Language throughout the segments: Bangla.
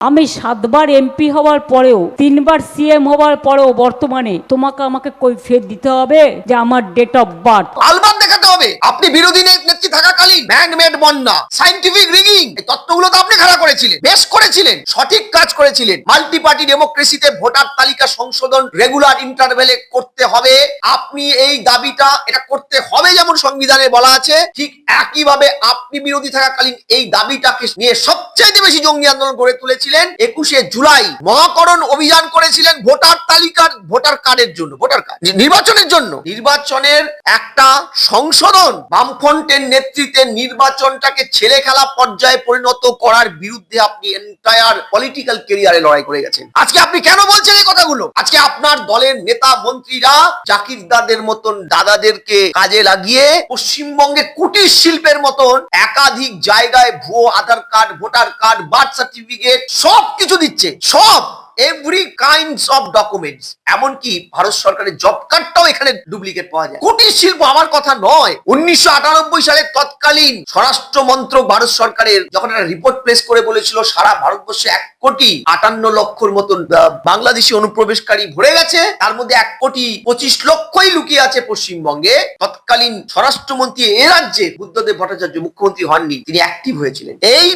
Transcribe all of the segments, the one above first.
আমি সাতবার এমপি হওয়ার পরেও, তিনবার সিএম হওয়ার পরেও বর্তমানে তোমাকে আমাকে কৈফিয়ত দিতে হবে যে আমার ডেট অফ বার্থ আলবাম দেখাতে হবে। আপনি বিরোধী নেত্রী থাকাকালীন ম্যান মেড বন্যা সাইন্টিফিক রিগিং এই তত্ত্বগুলো তো আপনি খাড়া করেছিলেন, বেশ করেছিলেন, সঠিক কাজ করেছিলেন। মাল্টি পার্টি ডেমোক্রেসিতে ভোটার তালিকা সংশোধন রেগুলার ইন্টারভেলে করতে হবে। আপনি এই দাবিটা, এটা করতে হবে যেমন সংবিধানে বলা আছে, ঠিক একইভাবে আপনি বিরোধী থাকাকালীন এই দাবিটাকে নিয়ে সবচেয়ে বেশি জঙ্গি আন্দোলন গড়ে তুলেছিলেন একুশে জুলাই। মহাকরণ অভিযান করেছিলেন ভোটার তালিকার, ভোটার কার্ডের জন্য, ভোটার কার্ড নির্বাচনের জন্য। নির্বাচনের একটা সংশোধন বামফ্রন্টের নেতৃত্বে নির্বাচনটাকে ছেলে খেলা পর্যায়ে পরিণত করার বিরুদ্ধে আপনি এন্টায়ার পলিটিক্যাল কেরিয়ারে লড়াই করে গেছেন। আজকে আপনি কেন বলছেন এই কথাগুলো? আজকে আপনার দলের নেতা মন্ত্রীরা জাকিরদাদের মতন দাদাদেরকে কাজে লাগিয়ে পশ্চিমবঙ্গে কুটির শিল্পের মতন একাধিক জায়গায় ভুয়ো Aadhaar card, voter card, birth certificate সব কিছু দিচ্ছে সব। এভরি কাইন্ডস অফ ডকুমেন্টস এমনকি ভারত সরকারের জব কার্ডটাও এখানে ডুপ্লিকেট পাওয়া যায়। কুটির শিল্প আমার কথা নয়। উনিশশো সালে তৎকালীন স্বরাষ্ট্র মন্ত্রক ভারত সরকারের যখন একটা রিপোর্ট প্লেস করে বলেছিল, সারা ভারতবর্ষে এক কোটি আটান্ন লক্ষর মতন বাংলাদেশি অনুপ্রবেশকারী ভরে গেছে। তার মধ্যে এক কোটি পঁচিশ লক্ষই লুকিয়ে আছে পশ্চিমবঙ্গে। তৎকালীন স্বরাষ্ট্রমন্ত্রী এ রাজ্যে বুদ্ধদেব ভট্টাচার্য মুখ্যমন্ত্রী হননি, তিনি অ্যাক্টিভ হয়েছিলেন। এই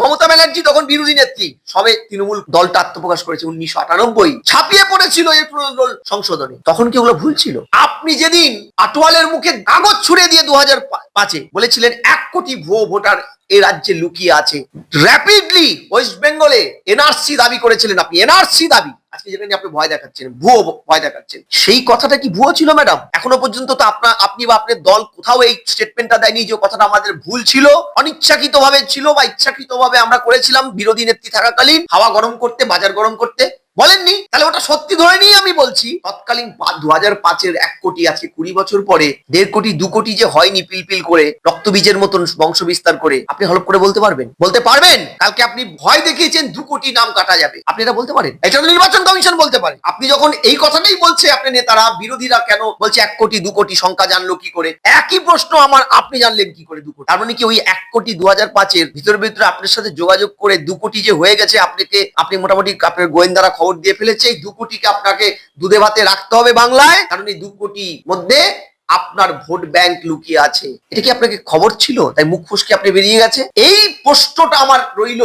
মমতা ব্যানার্জি তখন বিরোধী নেত্রী। সবে তৃণমূল দলটা আত্মপ্রকাশ করেছে। উনিশশো আটানব্বই ছাপিয়ে পড়েছিল এই প্রয়োজন সংশোধনে। তখন কি ওগুলো ভুল ছিল? আপনি যেদিন আটোয়ালের মুখে কাগজ ছুড়ে দিয়ে দু হাজার পাঁচে বলেছিলেন এক কোটি ভুয়ো ভোটার এ রাজ্যে লুকিয়ে আছে। র্যাপিডলি ওয়েস্ট বেঙ্গলে এনআরসি দাবি করেছিলেন আপনি এনআরসি দাবি। আজকে যেটা নিয়ে আপনি ভয় দেখাচ্ছেন, ভুয়ো ভয় দেখাচ্ছেন। সেই কথাটা কি ভুয়ো ছিল, ম্যাডাম? এখনও পর্যন্ত তো আপনার আপনি বা আপনার দল কোথাও এই স্টেটমেন্টটা দেয়নি যে কথাটা আমাদের ভুল ছিল। অনিচ্ছাকৃত ভাবে ছিল বা ইচ্ছাকৃত ভাবে আমরা করেছিলাম বিরোধী নেত্রী থাকাকালীন। হাওয়া গরম করতে, বাজার গরম করতে। বলেননি? তাহলে ওটা সত্যি ধরে নিয়ে আমি বলছি। তৎকালীন দু হাজার পাঁচের এক কোটি আজকে কুড়ি বছর পরে দেড় কোটি, দু কোটি যে হয়নি পিলপিল করে, রক্তবীজের মতন বংশ বিস্তার করে, আপনি হলপ করে বলতে পারবেন? বলতে পারবেন? কালকে আপনি ভয় দেখিয়েছেন দু কোটি নাম কাটা যাবে। আপনি এটা বলতে পারেন? এটা নির্বাচন কমিশন বলতে পারে। আপনি যখন এই কথাটাই বলছে আপনি নেতারা, বিরোধীরা কেন বলছে এক কোটি, দু কোটি সংখ্যা জানলো কি করে? একই প্রশ্ন আমার আপনি জানলেন কি করে দু কোটি? তার মানে কি ওই এক কোটি দু হাজার পাঁচের ভিতরে ভিতরে আপনার সাথে যোগাযোগ করে দু কোটি যে হয়ে গেছে, আপনাকে, আপনি মোটামুটি আপনার গোয়েন্দারা খবর দিয়ে ফেলেছে, এই দু কোটিকে আপনাকে দুধে ভাতে রাখতে হবে বাংলায়। কারণ এই দু কোটি মধ্যে আপনার ভোট ব্যাংক লুকিয়ে আছে। এটা কি আপনাকে খবর ছিল? তাই মুখ ফুসকে আপনি বেরিয়ে গেছে? এই প্রশ্নটা আমার রইল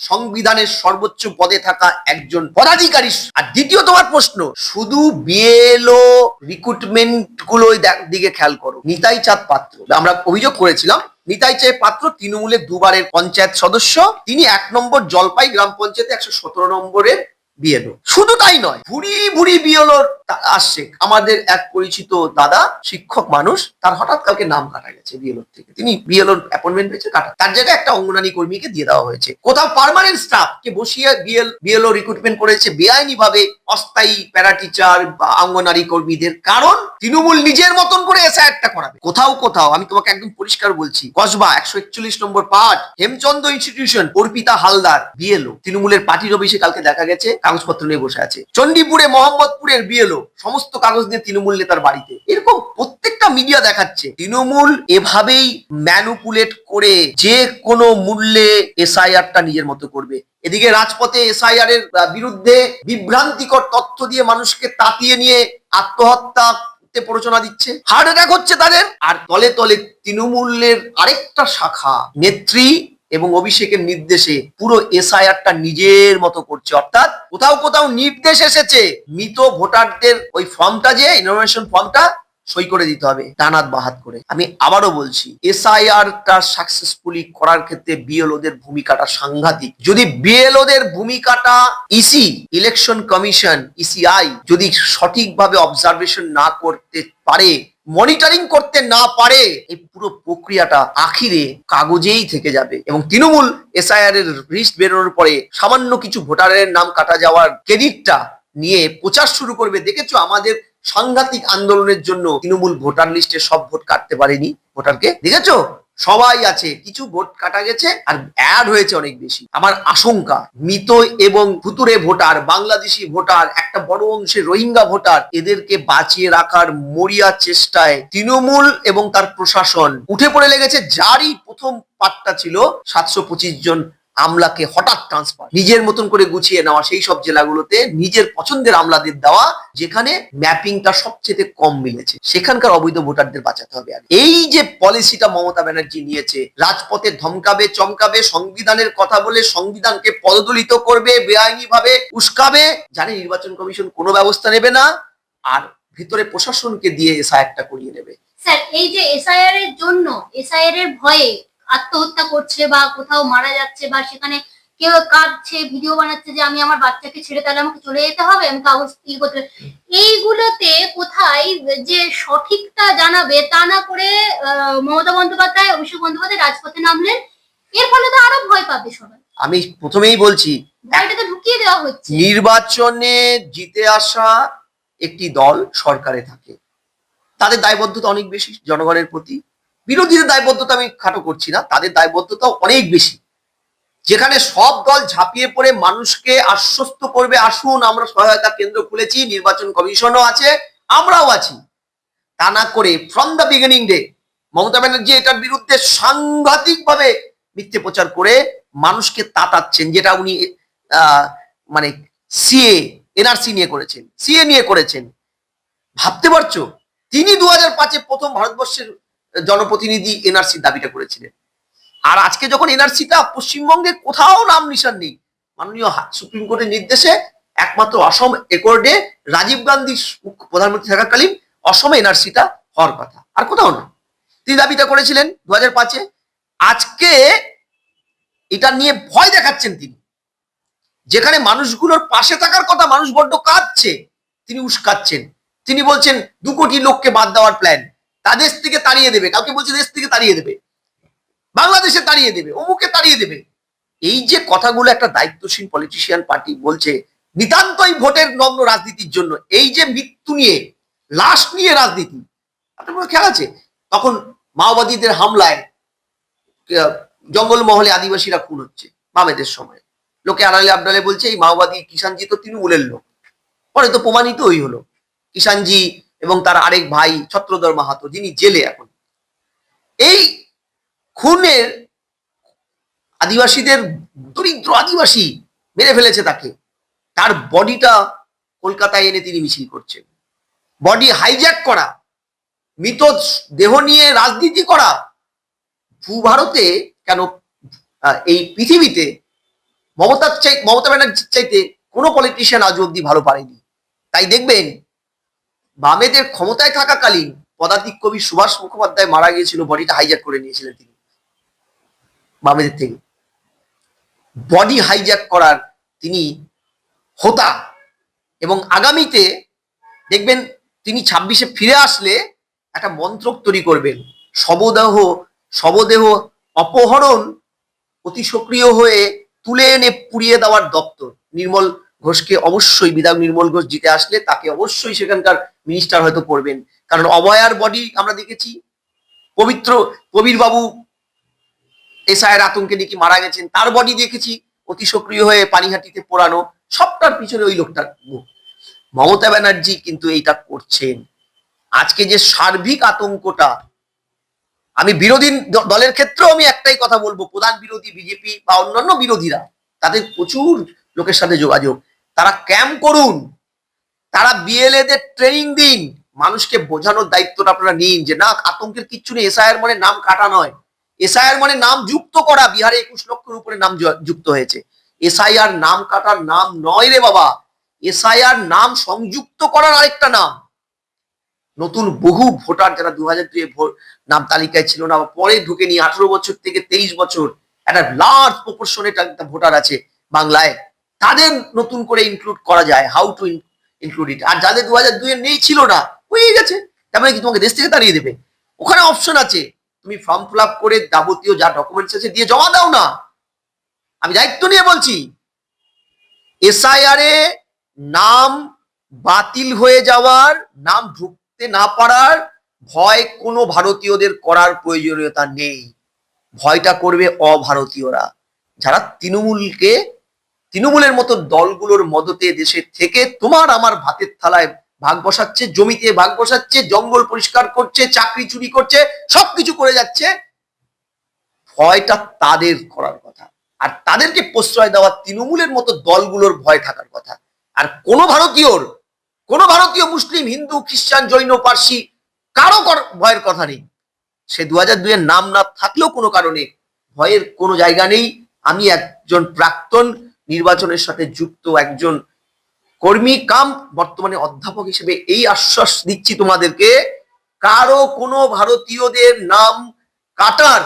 সংবিধানের সর্বোচ্চ পদে থাকা একজন পদাধিকারী। আর দ্বিতীয় তোমার প্রশ্ন, শুধু বিএলও রিক্রুটমেন্টগুলো দিকে খেয়াল করো। নিতাই চাঁদ পাত্র। আমরা অভিযোগ করেছিলাম, নিতাই চাঁদ পাত্র তৃণমূলের দুবারের পঞ্চায়েত সদস্য। তিনি এক নম্বর জলপাই গ্রাম পঞ্চায়েতে একশো সতেরো নম্বরের বিএলও শুধু তাই নয় ভুড়ি ভুড়ি বিএলও আসছে। আমাদের এক পরিচিত দাদা, শিক্ষক মানুষ, তার হঠাৎ কালকে নাম কাটা গেছে বিএলও থেকে। তিনি বিএলও অ্যাপয়েন্টমেন্ট পেয়েছে, কাটা। তার জায়গায় একটা অঙ্গনারী কর্মীকে দিয়ে দেওয়া হয়েছে। কোথাও পারমানেন্ট স্টাফ কে বসিয়ে বিএল বিএলও রিক্রুটমেন্ট করেছে বেআইনি ভাবে অস্থায়ী প্যারা টিচার বা অঙ্গনারী কর্মীদের কারণ তৃণমূল নিজের মতন করে এসআইআরটা করাবে। কোথাও কোথাও, আমি তোমাকে একদম পরিষ্কার বলছি, কসবা একশো একচল্লিশ নম্বর part, Hemchandra institution Arpita Haldar BLO তৃণমূলের পার্টির অফিসে কালকে দেখা গেছে, কাগজপত্র নিয়ে বসে আছে। চণ্ডীপুরে মোহাম্মদপুরের বিএলও সমস্ত কাগজ নিয়ে তৃণমূল নেতার বাড়িতে। এরকম প্রত্যেকটা মিডিয়া দেখাচ্ছে। তৃণমূল এভাবেই ম্যানুপুলেট করে যে কোনো মূল্যে এসআইআরটা নিজের মতো করবে। এদিকে রাজপথে এসআইআর এর বিরুদ্ধে বিভ্রান্তিকর তথ্য দিয়ে মানুষকে তাতিয়ে নিয়ে আত্মহত্যা প্ররোচনা দিচ্ছে। হার্ট অ্যাটাক হচ্ছে তাদের। আর তলে তলে তৃণমূলের আরেকটা শাখা, নেত্রী এবং অভিষেকের নির্দেশে পুরো এসআইআরটা নিজের মতো করছে। অর্থাৎ কোথাও কোথাও নির্দেশ এসেছে, মৃত ভোটারদের ওই ফর্মটা যে ইনফরমেশন ফর্মটা সই করে দিতে হবে, ডানাত বাহাত করে। আমি আবারও বলছি, এসআইআর টা সাকসেসফুলি করার ক্ষেত্রে বিএলওদের ভূমিকাটা সাংঘাতিক। যদি বিএলওদের ভূমিকাটা ইসি ইলেকশন কমিশন ইসিআই যদি সঠিকভাবে অবজারভেশন না করতে পারে মনিটরিং করতে না পারে, এই পুরো প্রক্রিয়াটা আখিরে কাগজেই থেকে যাবে। এবং তৃণমূল এসআইআর এর লিস্ট বেরোনোর পরে সামান্য কিছু ভোটারের নাম কাটা যাওয়ার ক্রেডিটটা নিয়ে প্রচার শুরু করবে। দেখেছ আমাদের সাংঘাতিক আন্দোলনের জন্য তৃণমূল ভোটার লিস্টে সব ভোট কাটতে পারেনি ভোটারকে। দেখেছ? সবাই আছে। কিছু ভোট কাটা গেছে আর অ্যাড হয়েছে অনেক বেশি। আমার আশঙ্কা, মৃত এবং ভুতুরে ভোটার, বাংলাদেশি ভোটার, একটা বড় অংশে রোহিঙ্গা ভোটার, এদেরকে বাঁচিয়ে রাখার মরিয়া চেষ্টায় তৃণমূল এবং তার প্রশাসন। উঠে পড়ে লেগেছে, যারই প্রথম পাটটা ছিল সাতশো পঁচিশ জন আমলাকে হঠাৎ ট্রান্সফার নিজের মতন করে গুছিয়ে নেওয়া সেই সব জেলাগুলোতে নিজের পছন্দের আমলাদের দেওয়া যেখানে ম্যাপিংটা সবচেয়ে কম মিলেছে সেখানকার অবৈধ ভোটারদের বাঁচাতে হবে। এই যে পলিসিটা মমতা ব্যানার্জি নিয়েছে, রাজপথে ধমকাবে, চমকাবে, সংবিধানের কথা বলে সংবিধানকে পদদলিত করবে বেআইনি ভাবে উস্কাবে, জানে নির্বাচন কমিশন কোনো ব্যবস্থা নেবে না, আর ভিতরে প্রশাসনকে দিয়ে এসা একটা করিয়ে নেবে স্যার, এই যে এসআইআর এর জন্য এসআইআর এর ভয়ে আত্মহত্যা করছে বা কোথাও মারা যাচ্ছে বা সেখানে কেউ কাঁদছে ভিডিও বানাচ্ছে যে আমি আমার বাচ্চাকে ছেড়ে তাহলে আমাকে চলে যেতে হবে? আমি কাগজ ই করতে এইগুলোতে কোথায় যে সঠিকটা জানাবে তা না করে মমতা বন্দ্যোপাধ্যায় অভিষেক বন্দ্যোপাধ্যায় রাজপথে নামলেন। এর ফলে তো আরও ভয় পাবে সবাই। আমি প্রথমেই বলছি ভয়টাকে ঢুকিয়ে দেওয়া হচ্ছে। নির্বাচনে জিতে আসা একটি দল সরকারে থাকে। তাদের দায়বদ্ধতা অনেক বেশি জনগণের প্রতি। বিরোধীদের দায়বদ্ধতা আমি খাটো করছি না, তাদের দায়বদ্ধতা অনেক বেশি। যেখানে সব দল ঝাঁপিয়ে পড়ে, মানুষকে আশ্বস্ত করবে, আসুন আমরা সহায়তা কেন্দ্র খুলেছি, নির্বাচন কমিশনও আছে, আমরাও আছি। তা না করে from the beginning day Mamata Banerjee এটার বিরুদ্ধে সাংঘাতিকভাবে মিথ্যে প্রচার করে মানুষকে তাতাচ্ছেন, যেটা উনি মানে সিএ, এনআরসি নিয়ে করেছেন, সিএ নিয়ে করেছেন। ভাবতে পারছ? তিনি দু হাজার পাঁচে প্রথম ভারতবর্ষের জনপ্রতিনিধি এনআরসি দাবিটা করেছিলেন। আর আজকে যখন এনআরসিটা পশ্চিমবঙ্গে কোথাও নাম নিশান নেই, মাননীয় সুপ্রিম কোর্টের নির্দেশে একমাত্র অসম একর্ডে রাজীব গান্ধী প্রধানমন্ত্রী থাকাকালীন অসমে এনআরসিটা হওয়ার কথা। আর কোথাও না তিনি দাবিটা করেছিলেন দু হাজার পাঁচে। আজকে এটা নিয়ে ভয় দেখাচ্ছেন তিনি। যেখানে মানুষগুলোর পাশে থাকার কথা মানুষ বড্ড কাঁদছে, তিনি উস্কাচ্ছেন। তিনি বলছেন, দু কোটি লোককে বাদ দেওয়ার প্ল্যান তা দেশ থেকে তাড়িয়ে দেবে। কাউকে বলছে দেশ থেকে তাড়িয়ে দেবে। বাংলাদেশে তাড়িয়ে দেবে, অমুকে তাড়িয়ে দেবে। এই যে কথাগুলো একটা দায়িত্বশীল পলিটিশিয়ান পার্টি বলছে, নিতান্তই ভোটের নগ্ন রাজনীতির জন্য, এই যে মৃত্যু নিয়ে, লাশ নিয়ে রাজনীতি, আপনার কোনো খেয়াল আছে? তখন মাওবাদীদের হামলায় জঙ্গলমহলে আদিবাসীরা খুন হচ্ছে, বামেদের সময়। লোকে আড়ালে আবডালে বলছে, এই মাওবাদী কিষানজি তো তৃণমূলের লোক। পরে তো প্রমাণিত ওই হলো। কিষানজি এবং তার আরেক ভাই ছত্রধর মাহাতো, যিনি জেলে এখন। এই খুনের আদিবাসীদের দরিদ্র আদিবাসী মেরে ফেলেছে তাকে। তার বডিটা কলকাতায় এনে তিনি মিছিল করছেন। বডি হাইজ্যাক করা, মৃত দেহ নিয়ে রাজনীতি করা, ভূভারতে কেন এই পৃথিবীতে মমতার চাই, মমতা ব্যানার্জির চাইতে কোনো পলিটিশিয়ান আজ অব্দি ভালো পারেনি। তাই দেখবেন বামেদের ক্ষমতায় থাকাকালীন পদাতিক কবি সুভাষ মুখোপাধ্যায় মারা গিয়েছিল, বডিটা হাইজ্যাক করে নিয়েছিলেন তিনি। বামেদের থেকে। বডি হাইজ্যাক করার তিনি হোতা। এবং আগামীতে দেখবেন তিনি ছাব্বিশে ফিরে আসলে একটা মন্ত্রক তৈরি করবেন। শবদেহ শবদেহ অপহরণ অতি সক্রিয় হয়ে তুলে এনে পুড়িয়ে দেওয়ার দপ্তর। নির্মল ঘোষকে অবশ্যই বিধায়ক নির্মল ঘোষ জিতে আসলে তাকে অবশ্যই সেখানকার মিনিস্টার হয়তো করবেন। কারণ অভয়ার বডি আমরা দেখেছি, পবিত্র কবির বাবু এসআইয়ের আতঙ্কে নাকি মারা গেছেন, তার বডি দেখেছি, অতি সক্রিয় হয়ে পানিহাটিতে পোড়ানো, সবটার পিছনে ওই লোকটার মুখ। মমতা ব্যানার্জি কিন্তু এইটা করছেন। আজকে যে সার্বিক আতঙ্কটা, আমি বিরোধী দলের ক্ষেত্রেও আমি একটাই কথা বলব, প্রধান বিরোধী বিজেপি বা অন্যান্য বিরোধীরা, তাদের প্রচুর লোকের সাথে যোগাযোগ। তারা ক্যাম্প করুন। তারা বিএলএ দের ট্রেনিং দিন। মানুষকে বোঝানোর দায়িত্বটা আপনারা নিন যে, না, আতঙ্কের কিচ্ছু নেই। এসআইআর মানে নাম কাটা নয়। এসআইআর মানে নাম যুক্ত করা। বিহারে একুশ লক্ষের উপরে নাম যুক্ত হয়েছে। এসআইআর নাম কাটার নাম নয় রে বাবা। এসআইআর নাম সংযুক্ত করার আরেকটা নাম। নতুন বহু ভোটার যারা দু হাজার দুয়ে নাম তালিকায় ছিল না, পরে ঢুকে নিয়ে আঠারো বছর থেকে তেইশ বছর একটা লার্জ প্রপোর্শনে ভোটার আছে বাংলায়। তাদের নতুন করে ইনক্লুড করা যায় হাউ টু ইনক্লুড ইট আর যাদের দু হাজার দুয়ে নেই ছিল না হয়ে গেছে। তার মানে কি, তোমাকে দেশ থেকে তাড়িয়ে দেবে। ওখানে অপশন আছে। তুমি ফর্ম ফিল আপ করে যাবতীয় যা ডকুমেন্টস আছে দিয়ে জমা দাও না। আমি দায়িত্ব নিয়ে বলছি এসআইআর এ নাম বাতিল হয়ে যাওয়ার, নাম ঢুকতে না পারার ভয় কোনো ভারতীয়দের করার প্রয়োজনীয়তা নেই। ভয়টা করবে অভারতীয়রা। যারা তৃণমূলকে তৃণমূলের মতো দলগুলোর মদতে দেশে থেকে তোমার আমার ভাতের থালায় ভাগ বসাচ্ছে, জমিতে ভাগ বসাচ্ছে, জঙ্গল পরিষ্কার করছে, চাকরি চুরি করছে, সবকিছু করে যাচ্ছে। ভয়টা তাদের করার কথা। আর তাদেরকে প্রশ্রয় দেওয়া তৃণমূলের মতো দলগুলোর ভয় থাকার কথা। আর কোন ভারতীয়র, কোন ভারতীয় মুসলিম, হিন্দু, খ্রিস্টান, জৈন, পার্সি, কারও ভয়ের কথা নেই। সে দু হাজার দুইয়ের নাম না থাকলেও কোনো কারণে ভয়ের কোনো জায়গা নেই। আমি একজন প্রাক্তন নির্বাচনের সাথে যুক্ত একজন কর্মী কাম বর্তমানে অধ্যাপক হিসেবে এই আশ্বাস দিচ্ছি তোমাদেরকে। কারও কোনো ভারতীয়দের নাম কাটার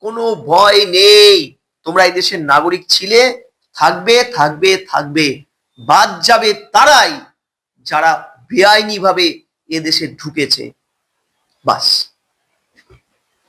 কোনো ভয় নেই। তোমরা এই দেশের নাগরিক ছিলে, থাকবে থাকবে থাকবে। বাদ যাবে তারাই যারা বেআইনি ভাবে এদেশে ঢুকেছে। বাস।